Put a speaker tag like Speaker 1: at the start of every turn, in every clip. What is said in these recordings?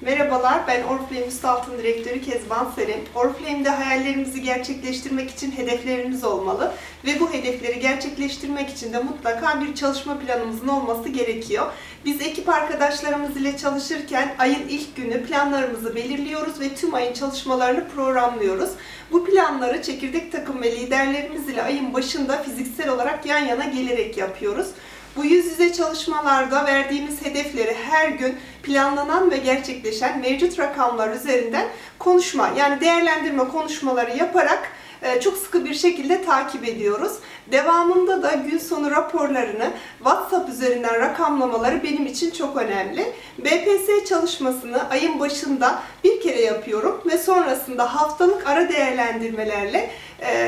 Speaker 1: Merhabalar, ben Oriflame Üstü Altın Direktörü Kezban Serin. Oriflame'de hayallerimizi gerçekleştirmek için hedeflerimiz olmalı ve bu hedefleri gerçekleştirmek için de mutlaka bir çalışma planımızın olması gerekiyor. Biz ekip arkadaşlarımız ile çalışırken ayın ilk günü planlarımızı belirliyoruz ve tüm ayın çalışmalarını programlıyoruz. Bu planları çekirdek takım ve liderlerimiz ile ayın başında fiziksel olarak yan yana gelerek yapıyoruz. Bu yüz yüze çalışmalarda verdiğimiz hedefleri her gün planlanan ve gerçekleşen mevcut rakamlar üzerinden konuşma yani değerlendirme konuşmaları yaparak e, çok sıkı bir şekilde takip ediyoruz. Devamında da gün sonu raporlarını WhatsApp üzerinden rakamlamaları benim için çok önemli. BPS çalışmasını ayın başında bir kere yapıyorum ve sonrasında haftalık ara değerlendirmelerle e,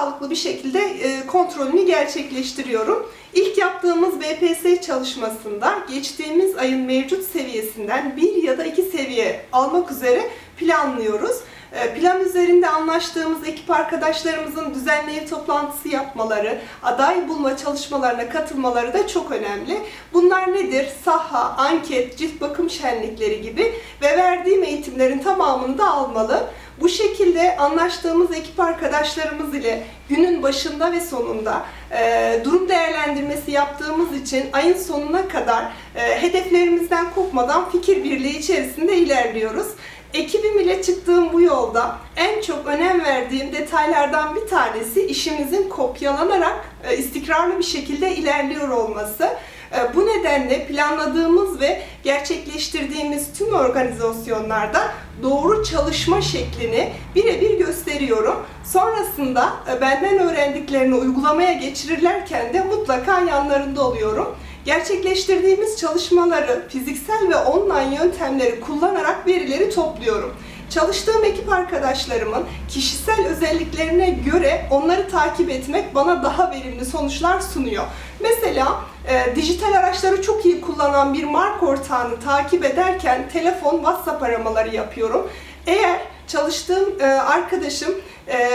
Speaker 1: sağlıklı bir şekilde e, kontrolünü gerçekleştiriyorum. İlk yaptığımız BPS çalışmasında geçtiğimiz ayın mevcut seviyesinden bir ya da iki seviye almak üzere planlıyoruz. E, Plan üzerinde anlaştığımız ekip arkadaşlarımızın düzenli ev toplantısı yapmaları, aday bulma çalışmalarına katılmaları da çok önemli. Bunlar nedir? Saha, anket, cilt bakım şenlikleri gibi ve verdiğim eğitimlerin tamamını da almalı. Bu şekilde anlaştığımız ekip arkadaşlarımız ile günün başında ve sonunda e, durum değerlendirmesi yaptığımız için ayın sonuna kadar e, hedeflerimizden kopmadan fikir birliği içerisinde ilerliyoruz. Ekibim ile çıktığım bu yolda en çok önem verdiğim detaylardan bir tanesi işimizin kopyalanarak e, istikrarlı bir şekilde ilerliyor olması. E, Bu nedenle planladığımız ve gerçekleştirdiğimiz tüm organizasyonlarda doğru çalışma şeklini birebir gösteriyorum. Sonrasında e, benden öğrendiklerini uygulamaya geçirirlerken de mutlaka yanlarında oluyorum. Gerçekleştirdiğimiz çalışmaları fiziksel ve online yöntemleri kullanarak verileri topluyorum. Çalıştığım ekip arkadaşlarımın kişisel özelliklerine göre onları takip etmek bana daha verimli sonuçlar sunuyor. Mesela e, dijital araçları çok iyi kullanan bir marka ortağını takip ederken telefon, WhatsApp aramaları yapıyorum. Eğer çalıştığım e, arkadaşım e,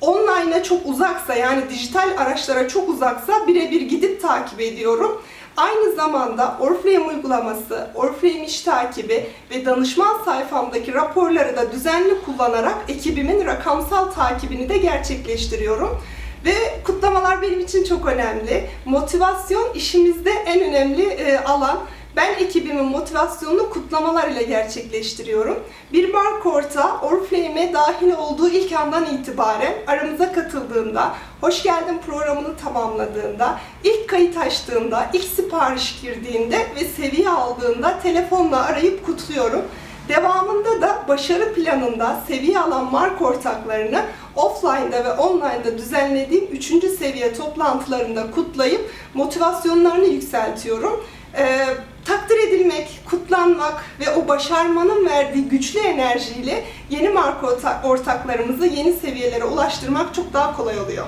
Speaker 1: online'a çok uzaksa yani dijital araçlara çok uzaksa birebir gidip takip ediyorum. Aynı zamanda Oriflame uygulaması, Oriflame iş takibi ve danışman sayfamdaki raporları da düzenli kullanarak ekibimin rakamsal takibini de gerçekleştiriyorum. Ve kutlamalar benim için çok önemli. Motivasyon işimizde en önemli e, alan. Ben ekibimin motivasyonunu kutlamalar ile gerçekleştiriyorum. Bir marka ortağı Oriflame'e dahil olduğu ilk andan itibaren aramıza katıldığında, hoş geldin programını tamamladığında, ilk kayıt açtığında, ilk sipariş girdiğinde ve seviye aldığında telefonla arayıp kutluyorum. Devamında da başarı planında seviye alan marka ortaklarını offline'da ve online'da düzenlediğim 3. seviye toplantılarında kutlayıp motivasyonlarını yükseltiyorum. Ee, takdir edilmek, kutlanmak ve o başarmanın verdiği güçlü enerjiyle yeni marka orta- ortaklarımızı yeni seviyelere ulaştırmak çok daha kolay oluyor.